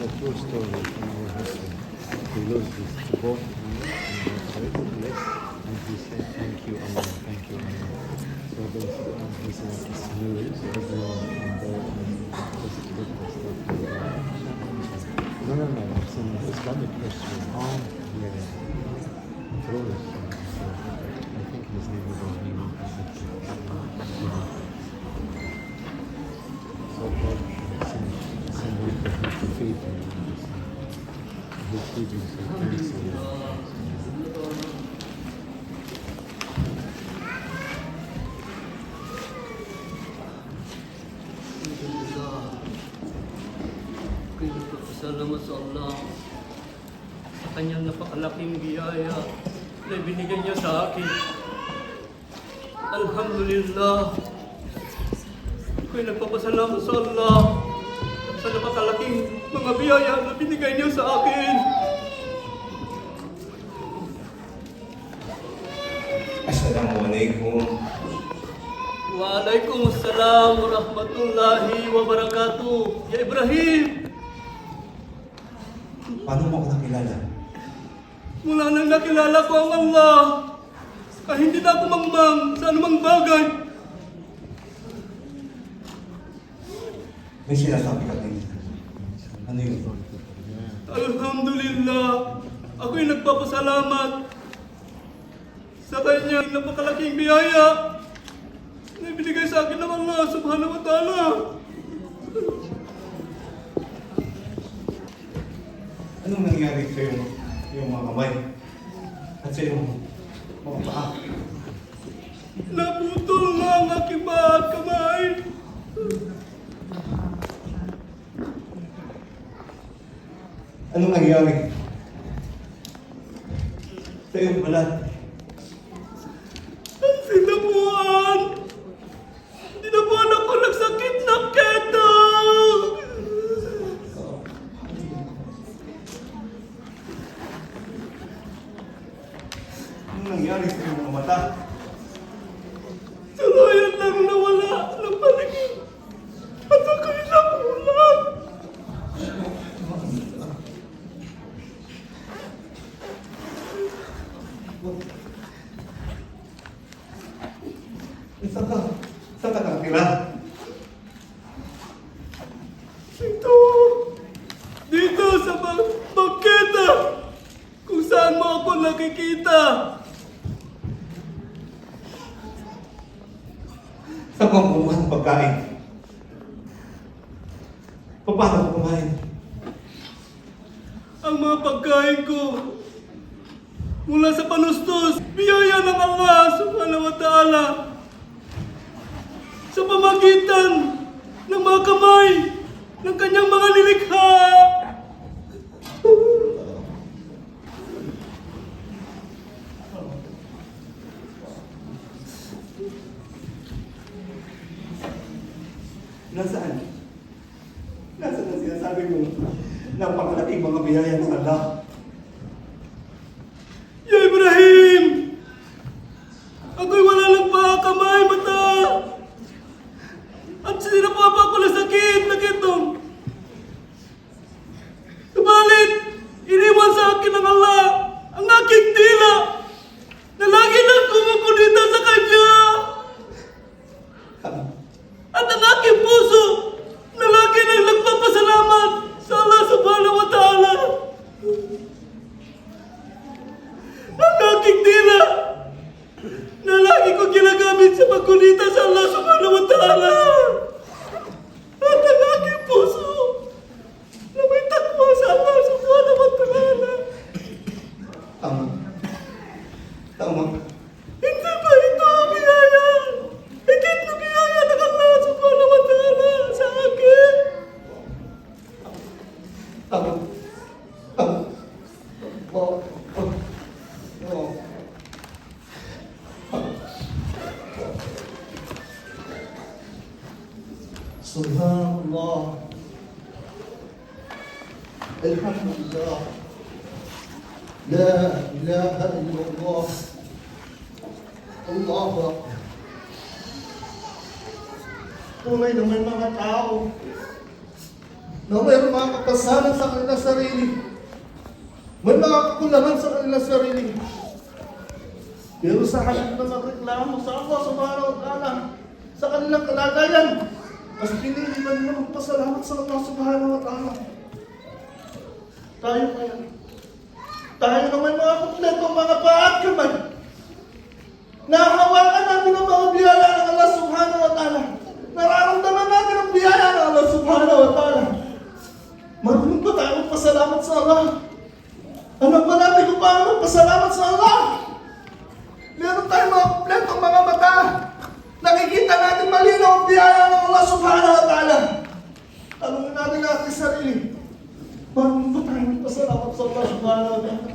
a true story from our history. He lost his both hands and and he said thank you Allah, thank you Allah. So it's smooth, so everyone just look and stuff. No, no, no, it's an Islamic history. Oh, yeah. So I think his name was Ibrahim. Alhamdulillah. Ako'y nagpapasalamat sa Allah sa kanyang napakalaking biyaya na binigay niya sa akin. Alhamdulillah. Ako'y nagpapasalamat sa Allah sa napakalaking mga biyaya na binigay niya sa akin. Assalamualaikum. Waalaikumsalam warahmatullahi wabarakatuh. Ya Ibrahim, Paano mo ako nakilala? mula nang nakilala ko ang Allah, ay hindi na ako mangmang sa anumang bagay. May sinasabi ka din. Ano yun? Alhamdulillah, ako'y nagpapasalamat sa kanyang napakalaking biyaya na ibinigay sa akin ng Allah subhanahu wa ta'ala. Anong nangyari sa iyong, iyong mga kamay? At sa iyong mga paa? Naputol na ang aking mga kamay. Anong nangyari? Anong nangyari sa mga mata? Tuluyan lang nawala ng paligid. At ako'y napulan. Saan ka? Saan ka nakatira? Ito! Dito sa bag bangketa! Kung saan mo ako nakikita! Saan ka kumuha ng pagkain? Paano ko kumain? Ang mga pagkain ko mula sa panustos, biyaya ng Allah subhanahu wa ta'ala sa pamagitan ng mga kamay ng kanyang mga nilikha. Nasaan? Nasaan ang sinasabi mo? Napakalaking mga biyaya ng Allah. Ya Ibrahim! Ako'y wala lang pa kamay, mata! At sinapapa ko na sakit na kitong. Subalit, iniwan sa akin Ah. Ah. Oh. Oh. Oh. سبحان الله الحمد لله لا إله إلا الله الله أكبر Tunay na may mga tao na mayroong mga kapasanan sa kanilang sarili. May mga kakulangan sa kanilang sarili. Pero sa halip na magreklamo sa Allah subhanahu wa ta'ala sa kanilang kalagayan, mas pinili na nila magpasalamat sa Allah subhanahu wa ta'ala. Tayo kaya. Tayo na may mga kumpletong mga paa at kamay. Nahawakan natin ang mga biyaya ng Allah subhanahu wa ta'ala. Nararamdaman natin ang biyaya ng Allah subhanahu wa ta'ala. Marunong ba tayo magpasalamat sa Allah? Ano ba natin kung paano magpasalamat sa Allah? Meron tayong mga kumpletong mga mata. Nakikita natin malinaw ang biyaya ng Allah subhanahu wa ta'ala. Tanungin natin ang ating sarili. Marunong ba tayo magpasalamat sa Allah subhanahu wa ta'ala?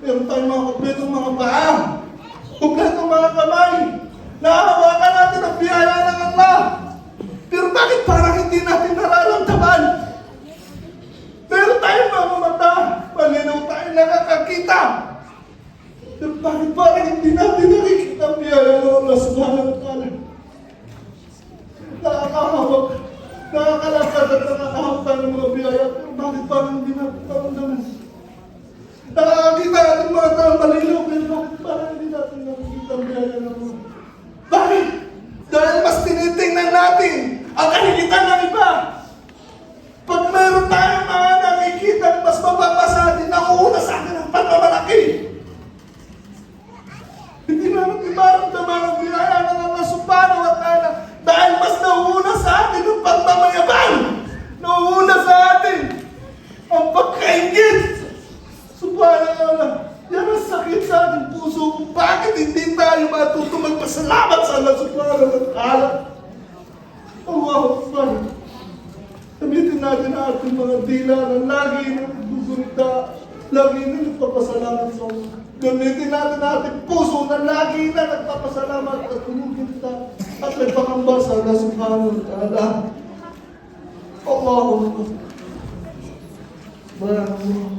Meron tayong mga kumpletong mga paa. Kumpletong mga kamay. Nahahawakan natin ang biyaya ng Allah. Pero bakit parang hindi natin nararamdaman? Meron tayong mga mata. Malinaw tayo nakakakita. Pero bakit parang hindi natin nakikita ang biyaya ng Allah subhanahu wa ta'ala? الله أكبر أميتنا جنات المغدي لانا ناقين بزرطا لغين لفقا سلامة صوم أميتنا جنات القصونا ناقين لفقا سلامة تتمو جنتا أطلع فقم برسالة سبحانه وتعالى الله. أكبر ما الله.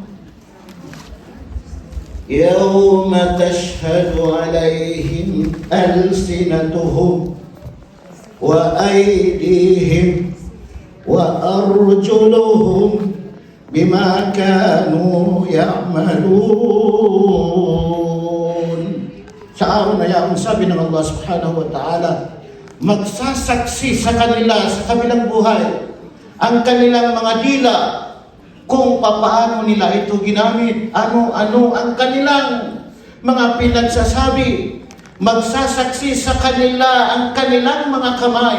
يوم تشهد عليهم ألسنتهم وأيديهم وأرجلهم بما كانوا يعملون Sa araw na yan, sabi ng Allah subhanahu wa ta'ala, magsasaksi sa kanila sa kabilang buhay ang kanilang mga dila kung papaano nila ito ginamit, ano-ano ang kanilang mga pinagsasabi. Magsasaksi sa kanila ang kanilang mga kamay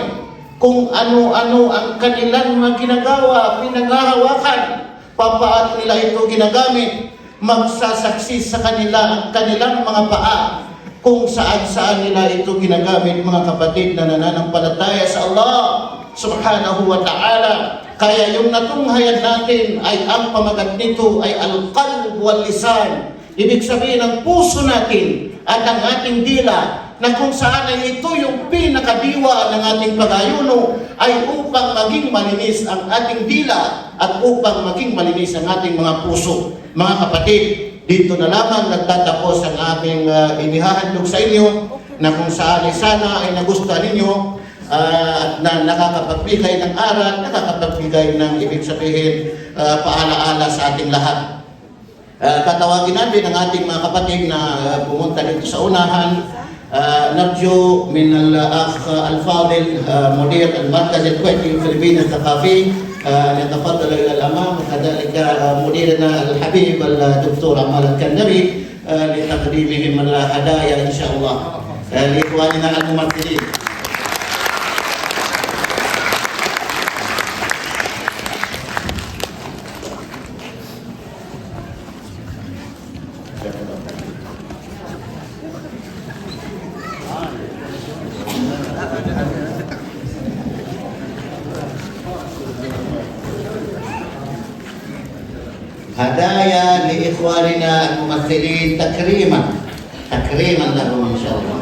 kung ano-ano ang kanilang mga ginagawa, pinanghahawakan, papaano nila ito ginagamit. Magsasaksi sa kanila ang kanilang mga paa kung saan-saan nila ito ginagamit mga kapatid na nananampalataya sa Allah subhanahu wa ta'ala. Kaya yung natunghayan natin ay ang pamagat nito ay al-qalb wal lisan. Ibig sabihin ang puso natin at ang ating dila na kung saan ay ito yung pinakadiwa ng ating pagayuno ay upang maging malinis ang ating dila at upang maging malinis ang ating mga puso. Mga kapatid, dito na lamang nagtatapos ang aming uh, inihahandog sa inyo na kung saan ay sana ay nagustuhan ninyo at na nakakapagbigay ng aral, nakakapagbigay ng ibig sabihin uh, paalaala sa ating lahat. Uh, tatawagin natin ang ating mga kapatid na uh, pumunta dito sa unahan. Uh, نرجو من الأخ الفاضل uh, مدير المركز الكويتي الفلبيني الثقافي uh, أن يتفضل إلى الأمام وكذلك uh, مديرنا الحبيب الدكتور عمال الكندري uh, لتقديمهم الهدايا إن شاء الله uh, لإخواننا الممثلين هدايا لإخواننا الممثلين تكريما. تكريما لهم إن شاء الله.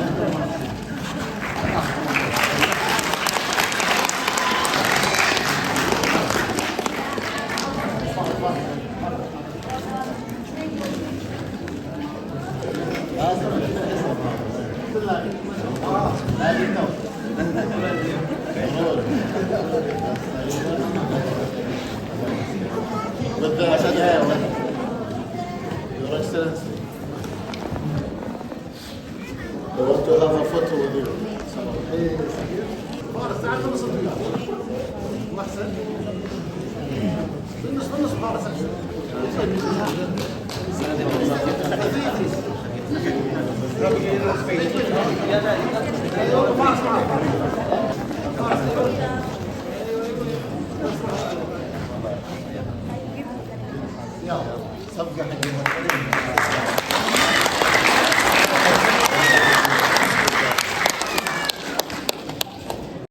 Obrigado.